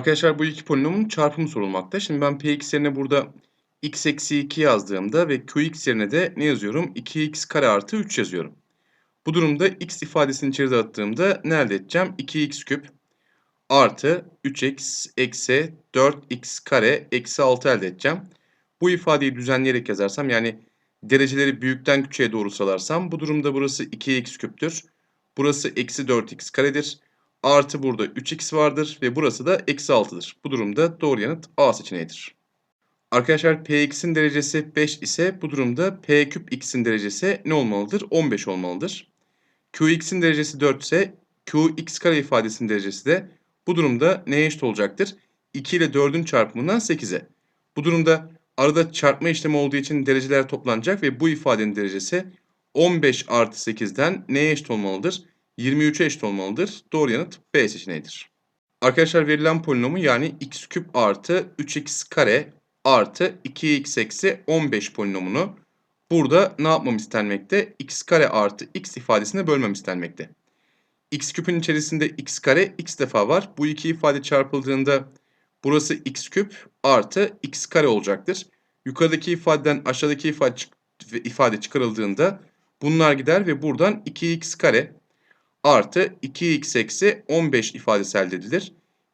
Arkadaşlar bu iki polinomun çarpımı sorulmakta. Şimdi ben px yerine burada x eksi 2 yazdığımda ve qx yerine de ne yazıyorum? 2x kare artı 3 yazıyorum. Bu durumda x ifadesini içeri dağıttığımda ne elde edeceğim? 2x küp artı 3x eksi 4x kare eksi 6 elde edeceğim. Bu ifadeyi düzenleyerek yazarsam yani dereceleri büyükten küçüğe doğru salarsam bu durumda burası 2x küptür. Burası eksi 4x karedir. Artı burada 3x vardır ve burası da eksi 6'dır. Bu durumda doğru yanıt A seçeneğidir. Arkadaşlar px'in derecesi 5 ise bu durumda p küp x'in derecesi ne olmalıdır? 15 olmalıdır. qx'in derecesi 4 ise qx kare ifadesinin derecesi de bu durumda neye eşit olacaktır? 2 ile 4'ün çarpımından 8'e. Bu durumda arada çarpma işlemi olduğu için dereceler toplanacak ve bu ifadenin derecesi 15 artı 8'den neye eşit olmalıdır? 23'e eşit olmalıdır. Doğru yanıt B seçeneğidir. Arkadaşlar verilen polinomu yani x küp artı 3x kare artı 2x eksi 15 polinomunu burada ne yapmam istenmekte? x kare artı x ifadesine bölmem istenmekte. x küpün içerisinde x kare x defa var. Bu iki ifade çarpıldığında burası x küp artı x kare olacaktır. Yukarıdaki ifadeden aşağıdaki ifade, ifade çıkarıldığında bunlar gider ve buradan 2x kare artı 2x eksi 15 ifadesi elde edilir.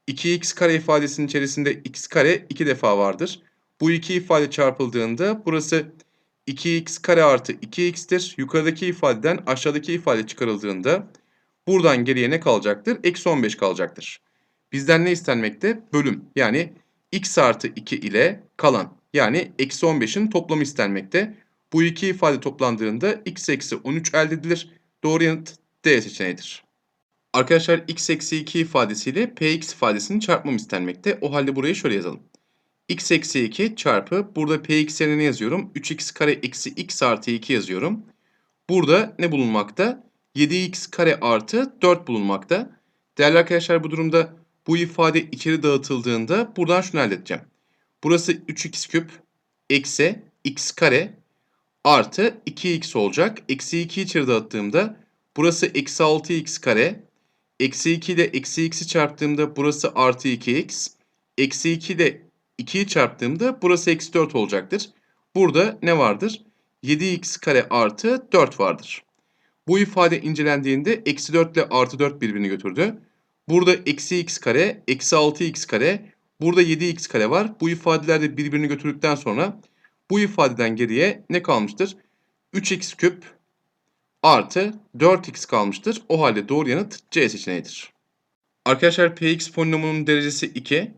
2x kare ifadesinin içerisinde x kare 2 defa vardır. Bu iki ifade çarpıldığında burası 2x kare artı 2x'tir. Yukarıdaki ifadeden aşağıdaki ifade çıkarıldığında buradan geriye ne kalacaktır? Eksi 15 kalacaktır. Bizden ne istenmekte? Bölüm yani x artı 2 ile kalan yani eksi 15'in toplamı istenmekte. Bu iki ifade toplandığında x eksi 13 elde edilir. Doğru yanıt Seçeneğidir. Arkadaşlar x eksi 2 ifadesiyle px ifadesinin çarpmam istenmekte. O halde burayı şöyle yazalım. x eksi 2 çarpı burada px yerine ne yazıyorum? 3x kare eksi x artı 2 yazıyorum. Burada ne bulunmakta? 7x kare artı 4 bulunmakta. Değerli arkadaşlar bu durumda bu ifade içeri dağıtıldığında buradan şunu elde edeceğim. Burası 3x küp eksi x kare artı 2x olacak. Eksi 2 içeri dağıttığımda burası eksi 6x kare. Eksi 2 ile eksi x'i çarptığımda burası artı 2x. Eksi 2 ile 2'yi çarptığımda burası eksi 4 olacaktır. Burada ne vardır? 7x kare artı 4 vardır. Bu ifade incelendiğinde eksi 4 ile artı 4 birbirini götürdü. Burada eksi x kare, eksi 6x kare, burada 7x kare var. Bu ifadeler de birbirini götürdükten sonra bu ifadeden geriye ne kalmıştır? 3x küp artı 4x kalmıştır. O halde doğru yanıt C seçeneğidir. Arkadaşlar px polinomunun derecesi 2.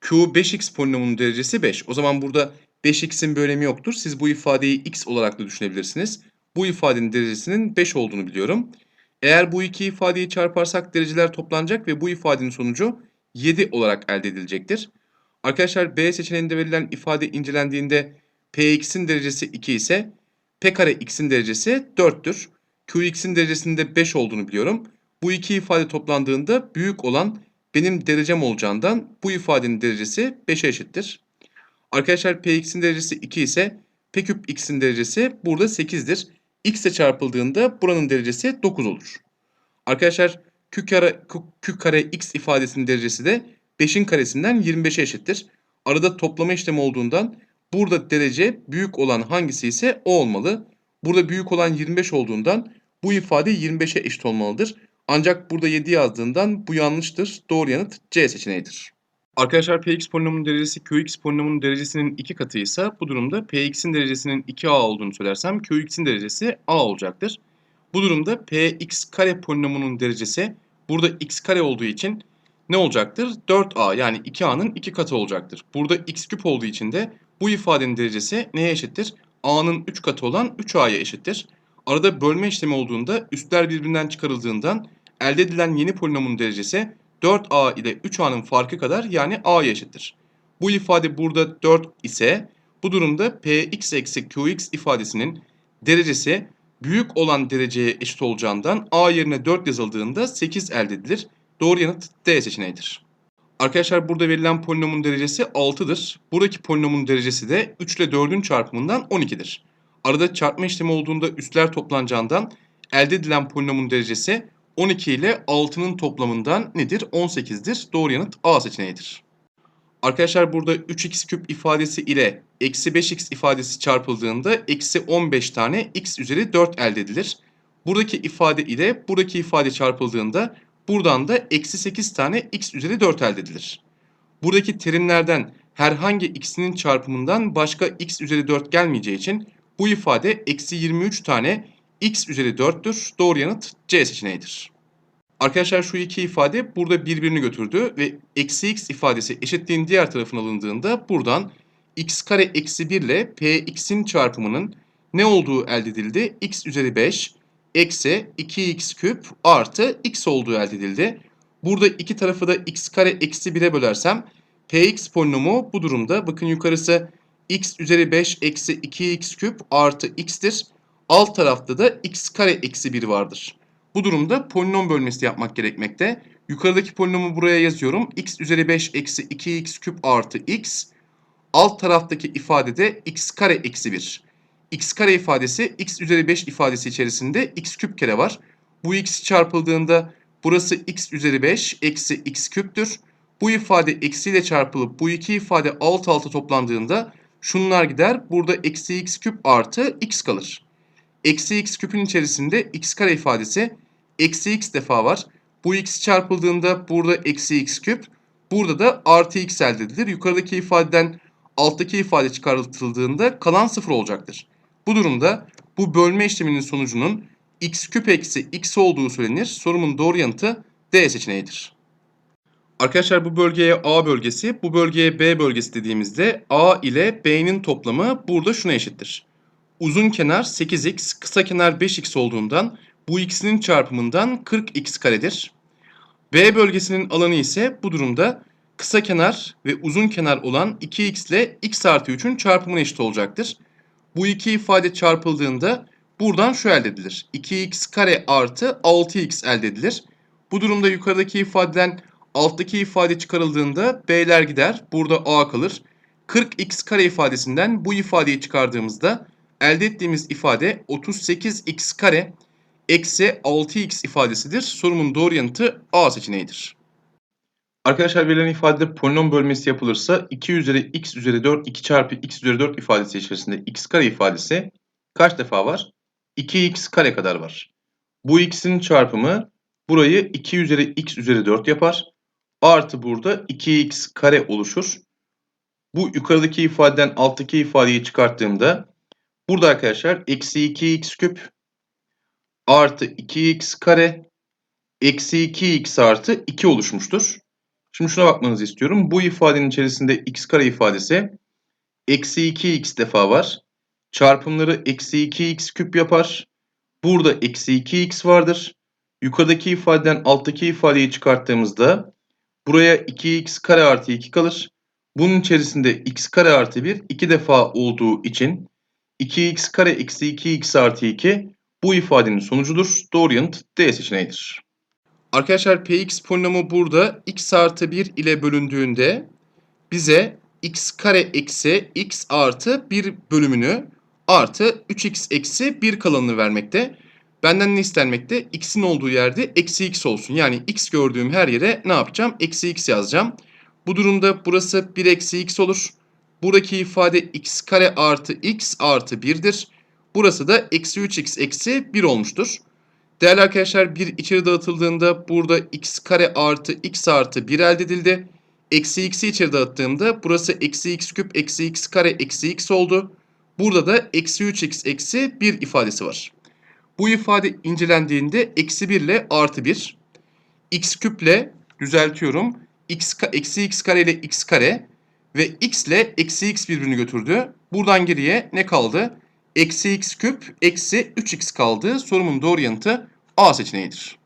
Q 5x polinomunun derecesi 5. O zaman burada 5x'in bir önemi yoktur. Siz bu ifadeyi x olarak da düşünebilirsiniz. Bu ifadenin derecesinin 5 olduğunu biliyorum. Eğer bu iki ifadeyi çarparsak dereceler toplanacak ve bu ifadenin sonucu 7 olarak elde edilecektir. Arkadaşlar B seçeneğinde verilen ifade incelendiğinde Px'in derecesi 2 ise P kare x'in derecesi 4'tür. Qx'in derecesinde 5 olduğunu biliyorum. Bu iki ifade toplandığında büyük olan benim derecem olacağından bu ifadenin derecesi 5'e eşittir. Arkadaşlar Px'in derecesi 2 ise P küp x'in derecesi burada 8'dir. x ile çarpıldığında buranın derecesi 9 olur. Arkadaşlar q kare, q kare x ifadesinin derecesi de 5'in karesinden 25'e eşittir. Arada toplama işlemi olduğundan burada derece büyük olan hangisi ise o olmalı. Burada büyük olan 25 olduğundan bu ifade 25'e eşit olmalıdır. Ancak burada 7 yazdığından bu yanlıştır. Doğru yanıt C seçeneğidir. Arkadaşlar Px polinomunun derecesi Qx polinomunun derecesinin 2 katı ise bu durumda Px'in derecesinin 2a olduğunu söylersem Qx'in derecesi a olacaktır. Bu durumda Px kare polinomunun derecesi burada x kare olduğu için ne olacaktır? 4a yani 2a'nın 2 katı olacaktır. Burada x küp olduğu için de bu ifadenin derecesi neye eşittir? a'nın 3 katı olan 3a'ya eşittir. Arada bölme işlemi olduğunda üstler birbirinden çıkarıldığından elde edilen yeni polinomun derecesi 4a ile 3a'nın farkı kadar yani a'ya eşittir. Bu ifade burada 4 ise bu durumda px eksi qx ifadesinin derecesi büyük olan dereceye eşit olacağından a yerine 4 yazıldığında 8 elde edilir. Doğru yanıt D seçeneğidir. Arkadaşlar burada verilen polinomun derecesi 6'dır. Buradaki polinomun derecesi de 3 ile 4'ün çarpımından 12'dir. Arada çarpma işlemi olduğunda üstler toplanacağından elde edilen polinomun derecesi 12 ile 6'nın toplamından nedir? 18'dir. Doğru yanıt A seçeneğidir. Arkadaşlar burada 3x küp ifadesi ile eksi 5x ifadesi çarpıldığında eksi 15 tane x üzeri 4 elde edilir. Buradaki ifade ile buradaki ifade çarpıldığında buradan da eksi 8 tane x üzeri 4 elde edilir. Buradaki terimlerden herhangi x'inin çarpımından başka x üzeri 4 gelmeyeceği için bu ifade eksi 23 tane x üzeri 4'tür. Doğru yanıt C seçeneğidir. Arkadaşlar şu iki ifade burada birbirini götürdü ve eksi x ifadesi eşitliğin diğer tarafına alındığında buradan x kare eksi 1 ile px'in çarpımının ne olduğu elde edildi? x üzeri 5 eksi 2x küp artı x olduğu elde edildi. Burada iki tarafı da x kare eksi 1'e bölersem px polinomu bu durumda bakın yukarısı x üzeri 5 eksi 2x küp artı x'tir. Alt tarafta da x kare eksi 1 vardır. Bu durumda polinom bölmesi yapmak gerekmekte. Yukarıdaki polinomu buraya yazıyorum. x üzeri 5 eksi 2x küp artı x. Alt taraftaki ifadede x kare eksi 1. x kare ifadesi x üzeri 5 ifadesi içerisinde x küp kere var. Bu x çarpıldığında burası x üzeri 5 eksi x küptür. Bu ifade eksiyle çarpılıp bu iki ifade alt alta toplandığında şunlar gider. Burada eksi x küp artı x kalır. Eksi x küpün içerisinde x kare ifadesi eksi x defa var. Bu x çarpıldığında burada eksi x küp. Burada da artı x elde edilir. Yukarıdaki ifadeden alttaki ifade çıkartıldığında kalan sıfır olacaktır. Bu durumda bu bölme işleminin sonucunun x küp eksi x olduğu söylenir. Sorumun doğru yanıtı D seçeneğidir. Arkadaşlar bu bölgeye A bölgesi, bu bölgeye B bölgesi dediğimizde A ile B'nin toplamı burada şuna eşittir. Uzun kenar 8x, kısa kenar 5x olduğundan bu ikisinin çarpımından 40x karedir. B bölgesinin alanı ise bu durumda kısa kenar ve uzun kenar olan 2x ile x artı 3'ün çarpımına eşit olacaktır. Bu iki ifade çarpıldığında buradan şu elde edilir. 2x kare artı 6x elde edilir. Bu durumda yukarıdaki ifadeden alttaki ifade çıkarıldığında b'ler gider. Burada a kalır. 40x kare ifadesinden bu ifadeyi çıkardığımızda elde ettiğimiz ifade 38x kare eksi 6x ifadesidir. Sorumun doğru yanıtı A seçeneğidir. Arkadaşlar verilen ifadede polinom bölmesi yapılırsa 2 üzeri x üzeri 4 2 çarpı x üzeri 4 ifadesi içerisinde x kare ifadesi kaç defa var? 2x kare kadar var. Bu x'in çarpımı burayı 2 üzeri x üzeri 4 yapar. Artı burada 2x kare oluşur. Bu yukarıdaki ifadeden alttaki ifadeyi çıkarttığımda burada arkadaşlar eksi 2x küp artı 2x kare eksi 2x artı 2 oluşmuştur. Şimdi şuna bakmanızı istiyorum. Bu ifadenin içerisinde x kare ifadesi eksi 2x defa var. Çarpımları eksi 2x küp yapar. Burada eksi 2x vardır. Yukarıdaki ifadeden alttaki ifadeyi çıkarttığımızda buraya 2x kare artı 2 kalır. Bunun içerisinde x kare artı 1 iki defa olduğu için 2x kare eksi 2x artı 2 bu ifadenin sonucudur. Doğru yanıt D seçeneğidir. Arkadaşlar px polinomu burada x artı 1 ile bölündüğünde bize x kare eksi x artı 1 bölümünü artı 3x eksi 1 kalanını vermekte. Benden ne istenmekte? X'in olduğu yerde eksi x olsun. Yani x gördüğüm her yere ne yapacağım? Eksi x yazacağım. Bu durumda burası 1 eksi x olur. Buradaki ifade x kare artı x artı 1'dir. Burası da eksi 3x eksi 1 olmuştur. Değerli arkadaşlar 1 içeri dağıtıldığında burada x kare artı x artı 1 elde edildi. Eksi x'i içeri dağıttığımda burası eksi x küp eksi x kare eksi x oldu. Burada da eksi 3x eksi 1 ifadesi var. Bu ifade incelendiğinde eksi 1 ile artı 1. x küple düzeltiyorum. x, eksi x kare ile x kare ve x ile eksi x birbirini götürdü. Buradan geriye ne kaldı? Eksi x küp eksi 3x kaldı. Sorumun doğru yanıtı A seçeneğidir.